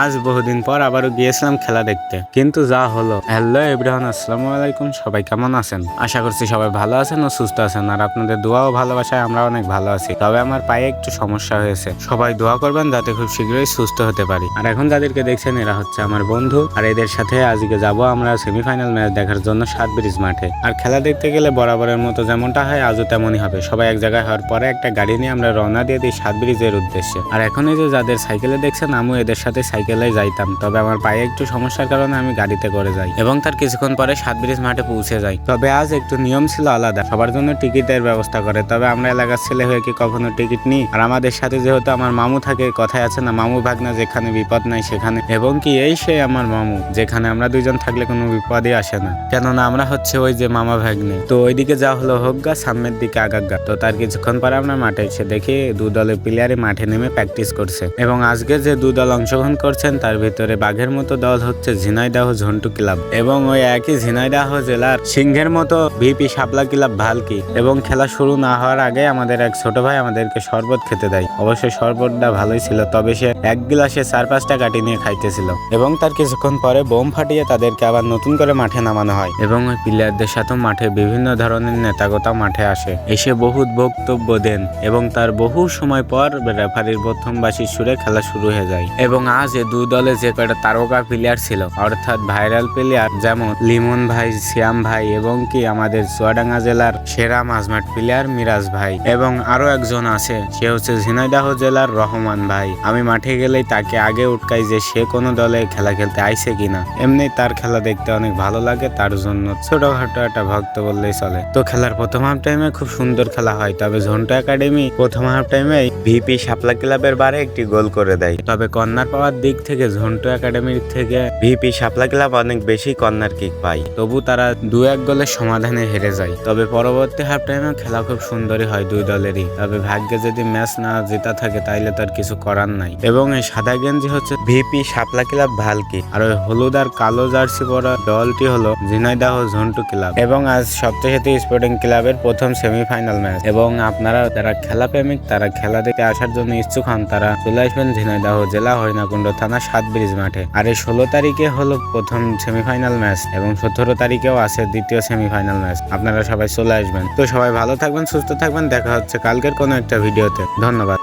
আজ বহুদিন পর আবারও গিয়েছিলাম খেলা দেখতে। কিন্তু যা হলো। হ্যালো ইব্রাহিম আসসালামু আলাইকুম। সবাই কেমন আছেন? আশা করছি সবাই ভালো আছেন ও সুস্থ আছেন। আর আপনাদের দোয়া ও ভালোবাসায় আমরা অনেক ভালো আছি। তবে আমার পায়ে একটু সমস্যা হয়েছে। সবাই দোয়া করবেন যাতে খুব শীঘ্রই সুস্থ হতে পারি। আর এখন যাদেরকে দেখছেন, এরা হচ্ছে আমার বন্ধু। আর এদের সাথে আজকে যাব আমরা সেমিফাইনাল ম্যাচ দেখার জন্য সাত ব্রিজ মাঠে। আর খেলা দেখতে গেলে বরাবরের মতো যেমনটা হয়, আজও তেমনই হবে। সবাই এক জায়গায় হওয়ার পরে একটা গাড়ি নিয়ে আমরা রওনা দিয়ে দিই সাত ব্রিজের উদ্দেশ্যে। আর এখন এই যে যাদের সাইকেলে দেখছেন, আমিও এদের সাথে সাইকেলে যাইতাম। তবে আমার পায়ে একটু সমস্যার কারণে আমি গাড়িতে করে যাই এবং তার কিছুক্ষণ পরে সাত ব্রিজ মাঠে পৌঁছে যাই। তবে আজ একটু নিয়ম ছিল আলাদা। সবার জন্য টিকিটের ব্যবস্থা করে। তবে আমরা এলাকার ছেলে হয়ে কি কখনো টিকিট নিই? আর আমাদের সাথে যেহেতু আমার মামু থাকে, কথায় আছে না, মামু ভাগনা, যেখানে বিপদ নাই সেখানে। এবং কি এই সে আমার মামু, যেখানে আমরা দুইজন থাকলে কোনো বিপদই আসে না। কেননা আমরা হচ্ছে ওই যে মামা ভাগ্নে। তো ওইদিকে যা হলো হোক গা, সামনের দিকে আগাগা তো তার কিছুক্ষণ পরে আমরা মাঠে এসে দেখি দু দলের প্লেয়ারে মাঠে নেমে প্র্যাকটিস করছে। এবং আজকে যে দু দল অংশগ্রহণ করছেন, তার ভিতরে বাঘের মতো দল হচ্ছে ঝিনাইদাহ ঝন্টু ক্লাব এবং ওই একই ঝিনাইদাহ জেলার সিংহের মতো ভিপি শাপলা ক্লাব ভালকি এবং খেলা শুরু না হওয়ার আগে আমাদের এক ছোট ভাই আমাদেরকে শরবত খেতে দেয়। অবশ্যই শরবতটা ভালোই ছিল, তবে সে এক গিলাসে চার পাঁচটা কাটি নিয়ে খাইতেছিল এবং তার কিছুক্ষণ পরে বোম ফাটিয়ে তাদেরকে আবার নতুন করে মাঠে নামানো হয় এবং ওই প্লেয়ারদের সাথে মাঠে বিভিন্ন ধরনের নেতাগোতা মাঠে আসে। এসে বহুত বক্তব্য দেন এবং তার বহু সময় পর রেফারির প্রথম বাসির সুরে খেলা শুরু হয়ে যায় এবং আজ এ দুই দলে যে কয়টা তারকা প্লেয়ার ছিল, অর্থাৎ ভাইরাল প্লেয়ার যেমন লিমন ভাই, শ্যাম ভাই এবং কি আমাদের চুয়াডাঙ্গা জেলার সেরা মাঝমাঠ প্লেয়ার মিরাজ ভাই এবং আরও একজন আছে, সে হচ্ছে ঝিনাইদাহ জেলার রহমান ভাই। আমি মাঠে গেলেই তাকে আগে উটকাই যে সে কোনো দলে খেলা খেলতে আইছে কিনা। এমনি তার খেলা দেখতে অনেক ভালো লাগে, তার জন্য ছোটখাটো একটা ভক্ত বললেই চলে। তো খেলার প্রথম হাফ টাইমে খুব সুন্দর খেলা হয়, তবে ঝন্টু একাডেমি প্রথম হাফ টাইমে ভিপি শাপলা ক্লাবের বারে একটি গোল করে দেয়। তবে কর্নার পাওয়ার দিক থেকে ঝন্টু একাডেমির থেকে ভিপি শাপলা ক্লাব অনেক বেশি কর্নার কিক পায়। তবু তারা দু এক গোলের সমাধানে হেরে যায়। তবে পরবর্তী হাফ টাইমে খেলা খুব সুন্দরই হয় দুই দলেরই। তবে ভাগ্যে যদি ম্যাচ না জেতা থাকে, তাইলে তার কিছু করার নাই। এবং এই সাদা গেঞ্জি হচ্ছে ভিপি শাপলা ক্লাব ভালকি আর ওই হলুদ আর কালো জার্সি পরা দলটি হলো ঝিনাইদাহ ঝন্টু ক্লাব। এবং আজ সপ্তাহে স্পোর্টিং ক্লাবের প্রথম সেমিফাইনাল ম্যাচ। এবং আপনারা যারা খেলা প্রেমিক তারা খেলা দেখতে আসার জন্য ইচ্ছুক হন, তারা চলে আসবেন ঝিনাইদাহ জেলা হরিণাকুণ্ড থানা সাত ব্রিজ মাঠে। আর এই ষোলো তারিখে হলো প্রথম সেমিফাইনাল ম্যাচ এবং সতেরো তারিখেও আছে দ্বিতীয় সেমিফাইনাল ম্যাচ আপনারা সবাই চলে আসবেন। তো সবাই ভালো থাকবেন, সুস্থ থাকবেন। দেখা হচ্ছে কালকের কোনো একটা ভিডিওতে ধন্যবাদ।